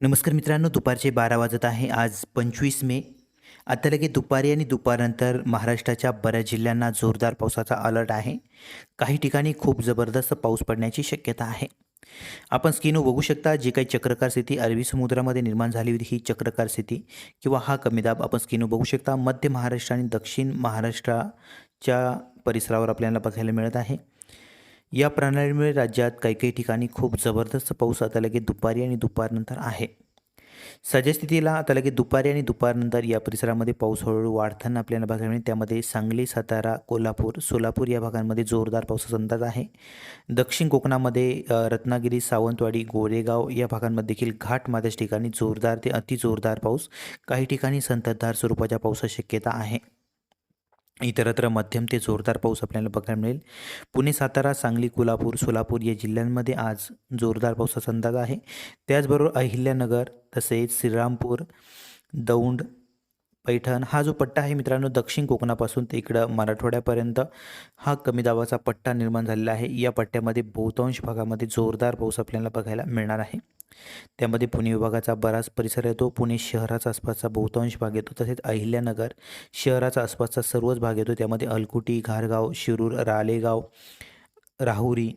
नमस्कार मित्रांनो दुपारचे बारा वाजत आहे. आज पंचवीस मे. आता लगे दुपारी आणि दुपारनंतर महाराष्ट्राच्या बऱ्याच जिल्ह्यांना जोरदार पावसाचा अलर्ट आहे. काही ठिकाणी खूप जबरदस्त पाऊस पडण्याची शक्यता आहे. आपण स्क्रीनवर बघू शकता जी काही चक्रकार स्थिती अरबी समुद्रामध्ये निर्माण झाली होती ही चक्रकार स्थिती किंवा हा कमी दाब आपण स्क्रीनवर बघू शकता. मध्य महाराष्ट्र आणि दक्षिण महाराष्ट्राच्या परिसरावर आपल्याला बघायला मिळत आहे. या प्रणालीमुळे राज्यात काही काही ठिकाणी खूप जबरदस्त पाऊस आता लगेच दुपारी आणि दुपारनंतर आहे. सद्यस्थितीला आता लगेच दुपारी आणि दुपारनंतर या परिसरामध्ये पाऊस हळूहळू वाढताना आपल्याला बघायला मिळेल. त्यामध्ये सांगली सातारा कोल्हापूर सोलापूर या भागांमध्ये जोरदार पावसाचा अंदाज आहे. दक्षिण कोकणामध्ये रत्नागिरी सावंतवाडी गोरेगाव या भागांमध्ये देखील घाटमाथ्याच्या ठिकाणी जोरदार ते अतिजोरदार पाऊस. काही ठिकाणी संततधार स्वरूपाच्या पावसाची शक्यता आहे. इतरत्र मध्यम ते जोरदार पाऊस आपल्याला बघायला मिळेल. पुणे सातारा सांगली कोल्हापूर सोलापूर या जिल्ह्यांमध्ये आज जोरदार पावसाचा अंदाज आहे. त्याचबरोबर अहिल्यानगर तसेच श्रीरामपूर दौंड पैठण हा जो पट्टा आहे मित्रांनो दक्षिण कोकणापासून ते इकडं मराठवाड्यापर्यंत हा कमी दाबाचा पट्टा निर्माण झालेला आहे. या पट्ट्यामध्ये बहुतांश भागामध्ये जोरदार पाऊस आपल्याला बघायला मिळणार आहे. त्यामध्ये पुणे विभागाचा बराच परिसर येतो पुणे शहराचा आसपासचा बहुतांश भाग येतो. तसेच अहिल्यानगर शहराचा आसपासचा सर्वच भाग येतो. त्यामध्ये अलकुटी घारगाव शिरूर रालेगाव राहुरी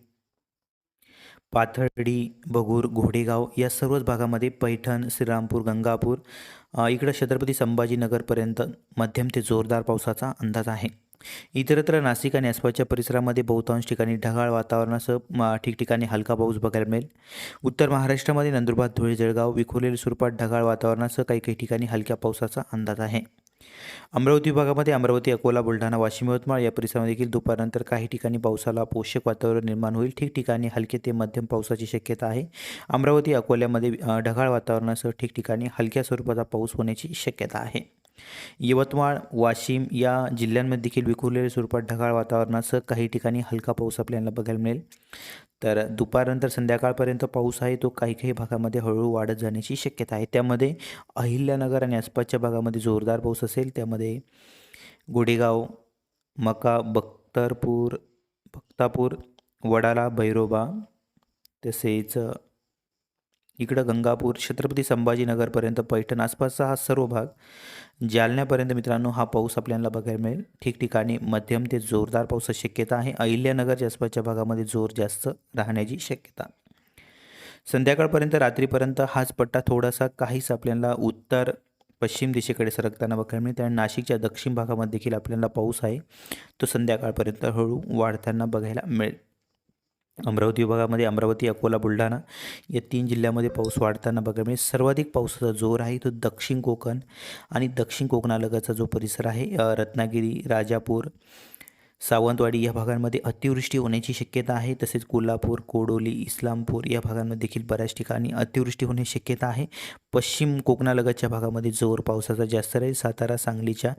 पाथर्डी बगूर घोडेगाव या सर्वच भागामध्ये पैठण श्रीरामपूर गंगापूर इकडं छत्रपती संभाजीनगरपर्यंत मध्यम ते जोरदार पावसाचा अंदाज आहे. इतरत्र नाशिक आणि आसपासच्या परिसरामध्ये बहुतांश ठिकाणी ढगाळ वातावरणासह म, ठिकठिकाणी हलका पाऊस बघायला मिळेल. उत्तर महाराष्ट्रामध्ये नंदुरबार धुळे जळगाव विखुरलेल्या स्वरूपात ढगाळ वातावरणासह काही काही ठिकाणी हलक्या पावसाचा अंदाज आहे. अमरावती विभागामध्ये अमरावती अकोला बुलढाणा वाशिम यवतमाळ या परिसरामध्ये देखील दुपारनंतर काही ठिकाणी पावसाला पोषक वातावरण निर्माण होईल. ठिकठिकाणी हलके ते मध्यम पावसाची शक्यता आहे. अमरावती अकोल्यामध्ये ढगाळ वातावरणासह ठिकठिकाणी हलक्या स्वरूपाचा पाऊस होण्याची शक्यता आहे. यवतमाळ वाशिम या जिल्ह्यांमध्ये देखील विखुरलेल्या स्वरूपात ढगाळ वातावरणासह काही ठिकाणी हलका पाऊस आपल्याला बघायला मिळेल. तर दुपारनंतर संध्याकाळपर्यंत पाऊस आहे तो काही काही भागामध्ये हळूहळू वाढत जाण्याची शक्यता आहे. त्यामध्ये अहिल्यानगर आणि आसपासच्या भागामध्ये जोरदार पाऊस असेल त्यामध्ये गोडेगाव मका बख्तरपूर बख्तापूर वडाला भैरोबा तसेच इकडं गंगापूर छत्रपती संभाजीनगरपर्यंत पैठण आसपासचा हा सर्व भाग. जालन्यापर्यंत मित्रांनो हा पाऊस आपल्याला बघायला मिळेल. ठिकठिकाणी मध्यम ते जोरदार पावसाची शक्यता आहे. अहिल्यानगरच्या आसपासच्या भागामध्ये जोर जास्त राहण्याची शक्यता. संध्याकाळपर्यंत रात्रीपर्यंत हाच पट्टा थोडासा काहीच आपल्याला उत्तर पश्चिम दिशेकडे सरकताना बघायला मिळेल. त्यामुळे नाशिकच्या दक्षिण भागामध्ये देखील आपल्याला पाऊस आहे. तो संध्याकाळपर्यंत हळू वाढताना बघायला मिळेल. अमरावती विभागामध्ये अमरावती अकोला बुलढाणा या तीन जिल्ह्यामध्ये पाऊस वाढताना बघायला मिळेल म्हणजे सर्वाधिक पावसाचा जोर आहे तो दक्षिण कोकण आणि दक्षिण कोकणालगतचा जो परिसर आहे रत्नागिरी राजापूर सावंतवाडी या भागांमध्ये अतिवृष्टी होण्याची शक्यता आहे. तसेच कोल्हापूर कोडोली इस्लामपूर या भागांमध्ये देखील बऱ्याच ठिकाणी अतिवृष्टी होण्याची शक्यता आहे. पश्चिम कोकणालगतच्या भागामध्ये जोर पावसाचा जास्त राहील. सातारा सांगलीच्या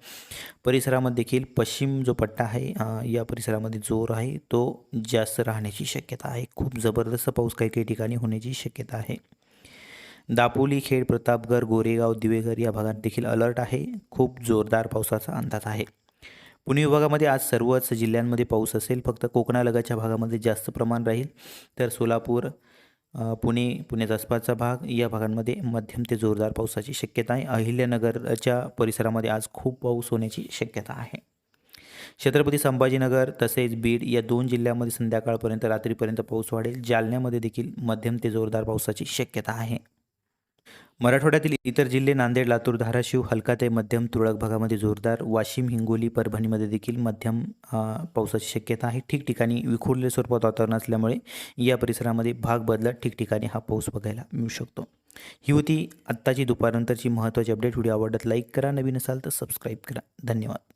परिसरामध्ये देखील पश्चिम जो पट्टा आहे या परिसरामध्ये जोर आहे. तो जास्त राहण्याची शक्यता आहे. खूप जबरदस्त पाऊस काही काही ठिकाणी होण्याची शक्यता आहे. दापोली खेड प्रतापगड गोरेगाव दिवेघर या भागात देखील अलर्ट आहे. खूप जोरदार पावसाचा अंदाज आहे. पुणे विभागामध्ये आज सर्वच जिल्ह्यांमध्ये पाऊस असेल. फक्त कोकणालगतच्या भागामध्ये जास्त प्रमाण राहील. तर सोलापूर पुणे पुण्याचा आसपासचा भाग या भागांमध्ये मध्यम ते जोरदार पावसाची शक्यता आहे. अहिल्यानगरच्या परिसरामध्ये आज खूप पाऊस होण्याची शक्यता आहे. छत्रपती संभाजीनगर तसेच बीड या दोन जिल्ह्यामध्ये संध्याकाळपर्यंत रात्रीपर्यंत पाऊस वाढेल. जालन्यामध्ये देखील मध्यम ते जोरदार पावसाची शक्यता आहे. मराठवाड्यातील इतर जिल्हे नांदेड लातूर धाराशिव हलका ते मध्यम तुरळक भागामध्ये जोरदार वाशिम हिंगोली परभणीमध्ये देखील मध्यम पावसाची शक्यता आहे. ठिकठिकाणी विखुरले स्वरूपात वातावरण असल्यामुळे या परिसरामध्ये भाग बदलत ठिकठिकाणी हा पाऊस बघायला मिळू शकतो. ही होती आत्ताची दुपारनंतरची महत्त्वाची अपडेट. व्हिडिओ आवडत लाईक करा. नवीन असाल तर सबस्क्राईब करा. धन्यवाद.